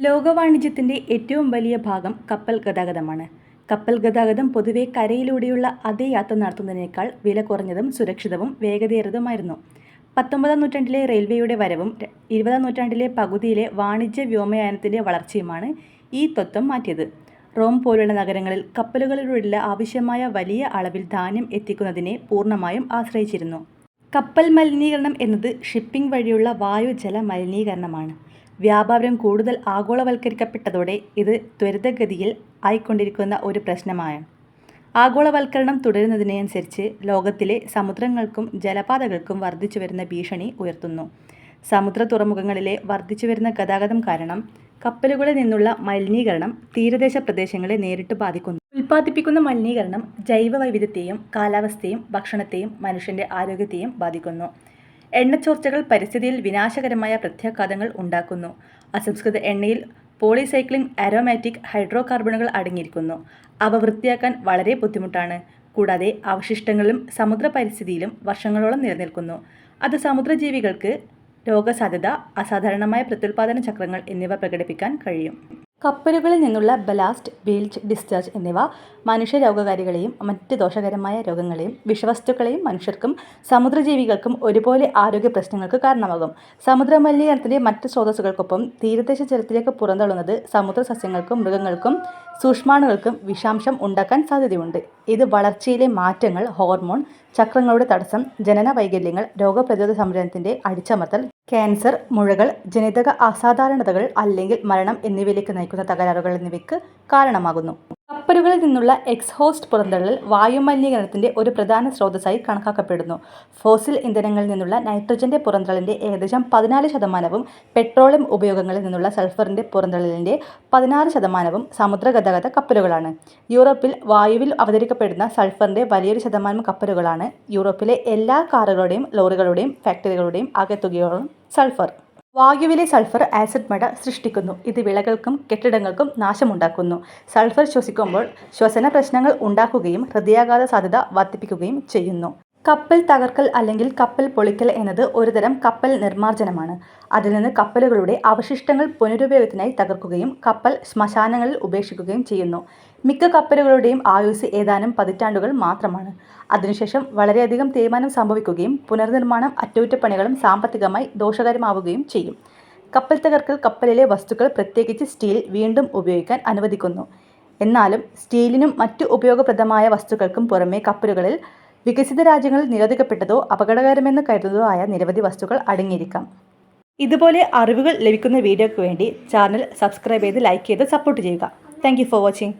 ലോകവാണിജ്യത്തിന്റെ ഏറ്റവും വലിയ ഭാഗം കപ്പൽ ഗതാഗതമാണ്. കപ്പൽ ഗതാഗതം പൊതുവെ കരയിലൂടെയുള്ള അതേ യാത്ര നടത്തുന്നതിനേക്കാൾ വില കുറഞ്ഞതും സുരക്ഷിതവും വേഗതയേറിയതുമായിരുന്നു. പത്തൊമ്പതാം നൂറ്റാണ്ടിലെ റെയിൽവേയുടെ വരവും ഇരുപതാം നൂറ്റാണ്ടിലെ പകുതിയിലെ വാണിജ്യ വ്യോമയാനത്തിന്റെ വളർച്ചയുമാണ് ഈ തത്വം മാറ്റിയത്. റോം പോലുള്ള നഗരങ്ങളിൽ കപ്പലുകളിലൂടെയുള്ള ആവശ്യമായ വലിയ അളവിൽ ധാന്യം എത്തിക്കുന്നതിനെ പൂർണമായും ആശ്രയിച്ചിരുന്നു. കപ്പൽ മലിനീകരണം എന്നത് ഷിപ്പിംഗ് വഴിയുള്ള വായുജല മലിനീകരണമാണ്. വ്യാപാരം കൂടുതൽ ആഗോളവൽക്കരിക്കപ്പെട്ടതോടെ ഇത് ത്വരിതഗതിയിൽ ആയിക്കൊണ്ടിരിക്കുന്ന ഒരു പ്രശ്നമാണ് ആഗോളവൽക്കരണം തുടരുന്നതിനനുസരിച്ച് ലോകത്തിലെ സമുദ്രങ്ങൾക്കും ജലപാതകൾക്കും വർദ്ധിച്ചു വരുന്ന ഭീഷണി ഉയർത്തുന്നു. സമുദ്ര തുറമുഖങ്ങളിലെ വർദ്ധിച്ചു വരുന്ന ഗതാഗതം കാരണം കപ്പലുകളിൽ നിന്നുള്ള മലിനീകരണം തീരദേശ പ്രദേശങ്ങളെ നേരിട്ട് ബാധിക്കുന്നു. ഉൽപ്പാദിപ്പിക്കുന്ന മലിനീകരണം ജൈവ വൈവിധ്യത്തെയും കാലാവസ്ഥയും ഭക്ഷണത്തെയും മനുഷ്യന്റെ ആരോഗ്യത്തെയും ബാധിക്കുന്നു. എണ്ണച്ചോർച്ചകൾ പരിസ്ഥിതിയിൽ വിനാശകരമായ പ്രത്യാഘാതങ്ങൾ ഉണ്ടാക്കുന്നു. അസംസ്കൃത എണ്ണയിൽ പോളിസൈക്ലിംഗ് അരോമാറ്റിക് ഹൈഡ്രോ കാർബണുകൾ അടങ്ങിയിരിക്കുന്നു. അവ വൃത്തിയാക്കാൻ വളരെ ബുദ്ധിമുട്ടാണ്. കൂടാതെ അവശിഷ്ടങ്ങളും സമുദ്ര പരിസ്ഥിതിയിലും വർഷങ്ങളോളം നിലനിൽക്കുന്നു. അത് സമുദ്രജീവികൾക്ക് രോഗസാധ്യത അസാധാരണമായ പ്രത്യുൽപാദന ചക്രങ്ങൾ എന്നിവ പ്രകടിപ്പിക്കാൻ കഴിയും. കപ്പലുകളിൽ നിന്നുള്ള ബലാസ്റ്റ് ബീൽച്ച് ഡിസ്ചാർജ് എന്നിവ മനുഷ്യ രോഗകാരികളെയും മറ്റ് ദോഷകരമായ രോഗങ്ങളെയും വിഷവസ്തുക്കളെയും മനുഷ്യർക്കും സമുദ്രജീവികൾക്കും ഒരുപോലെ ആരോഗ്യ പ്രശ്നങ്ങൾക്ക് കാരണമാകും. സമുദ്ര മലിനീകരണത്തിന്റെ മറ്റ് സ്രോതസ്സുകൾക്കൊപ്പം തീരദേശ ജലത്തിലേക്ക് പുറന്തള്ളുന്നത് സമുദ്ര സസ്യങ്ങൾക്കും മൃഗങ്ങൾക്കും സൂക്ഷ്മാണുകൾക്കും വിഷാംശം ഉണ്ടാക്കാൻ സാധ്യതയുണ്ട്. ഇത് വളർച്ചയിലെ മാറ്റങ്ങൾ ഹോർമോൺ ചക്രങ്ങളുടെ തടസ്സം ജനന വൈകല്യങ്ങൾ രോഗപ്രതിരോധ സംരംഭത്തിന്റെ അടിച്ചമർത്തൽ ക്യാൻസർ മുഴകൾ ജനിതക അസാധാരണതകൾ അല്ലെങ്കിൽ മരണം എന്നിവയിലേക്ക് നയിക്കുന്ന തകരാറുകൾ എന്നിവയ്ക്ക് കാരണമാകുന്നു. കപ്പലുകളിൽ നിന്നുള്ള എക്സ്ഹോസ്റ്റ് പുറന്തള്ളൽ വായുമലിനീകരണത്തിന്റെ ഒരു പ്രധാന സ്രോതസ്സായി കണക്കാക്കപ്പെടുന്നു. ഫോസിൽ ഇന്ധനങ്ങളിൽ നിന്നുള്ള നൈട്രജന്റെ പുറന്തള്ളലിന്റെ ഏകദേശം പതിനാല് ശതമാനവും പെട്രോളിയം ഉപയോഗങ്ങളിൽ നിന്നുള്ള സൾഫറിന്റെ പുറന്തള്ളലിന്റെ പതിനാറ് ശതമാനവും സമുദ്ര ഗതാഗത കപ്പലുകളാണ്. യൂറോപ്പിൽ വായുവിൽ അവതരിക്കപ്പെടുന്ന സൾഫറിന്റെ വലിയൊരു ശതമാനം കപ്പലുകളാണ് യൂറോപ്പിലെ എല്ലാ കാറുകളുടെയും ലോറികളുടെയും ഫാക്ടറികളുടെയും ആകെത്തുകയോളം സൾഫർ. വായുവിലെ സൾഫർ ആസിഡ് മട സൃഷ്ടിക്കുന്നു. ഇത് വിളകൾക്കും കെട്ടിടങ്ങൾക്കും നാശമുണ്ടാക്കുന്നു. സൾഫർ ശ്വസിക്കുമ്പോൾ ശ്വസന പ്രശ്നങ്ങൾ ഉണ്ടാക്കുകയും ഹൃദയാഘാത സാധ്യത വർദ്ധിപ്പിക്കുകയും ചെയ്യുന്നു. കപ്പൽ തകർക്കൽ അല്ലെങ്കിൽ കപ്പൽ പൊളിക്കൽ എന്നത് ഒരുതരം കപ്പൽ നിർമ്മാർജനമാണ്. അതിൽ നിന്ന് കപ്പലുകളുടെ അവശിഷ്ടങ്ങൾ പുനരുപയോഗത്തിനായി തകർക്കുകയും കപ്പൽ ശ്മശാനങ്ങളിൽ ഉപേക്ഷിക്കുകയും ചെയ്യുന്നു. മിക്ക കപ്പലുകളുടെയും ആയുസ് ഏതാനും പതിറ്റാണ്ടുകൾ മാത്രമാണ്. അതിനുശേഷം വളരെയധികം തേയ്മാനം സംഭവിക്കുകയും പുനർനിർമ്മാണം അറ്റകുറ്റപ്പണികളും സാമ്പത്തികമായി ദോഷകരമാവുകയും ചെയ്യും. കപ്പൽ തകർക്കൽ കപ്പലിലെ വസ്തുക്കൾ പ്രത്യേകിച്ച് സ്റ്റീൽ വീണ്ടും ഉപയോഗിക്കാൻ അനുവദിക്കുന്നു. എന്നാലും സ്റ്റീലിനും മറ്റു ഉപയോഗപ്രദമായ വസ്തുക്കൾക്കും പുറമെ കപ്പലുകളിൽ വികസിത രാജ്യങ്ങളിൽ നിരോധിക്കപ്പെട്ടതോ അപകടകരമെന്ന് കരുതുന്നതോ ആയ നിരവധി വസ്തുക്കൾ അടങ്ങിയിരിക്കാം. ഇതുപോലെ അറിവുകൾ ലഭിക്കുന്ന വീഡിയോയ്ക്ക് വേണ്ടി ചാനൽ സബ്സ്ക്രൈബ് ചെയ്ത് ലൈക്ക് ചെയ്ത് സപ്പോർട്ട് ചെയ്യുക. Thank for watching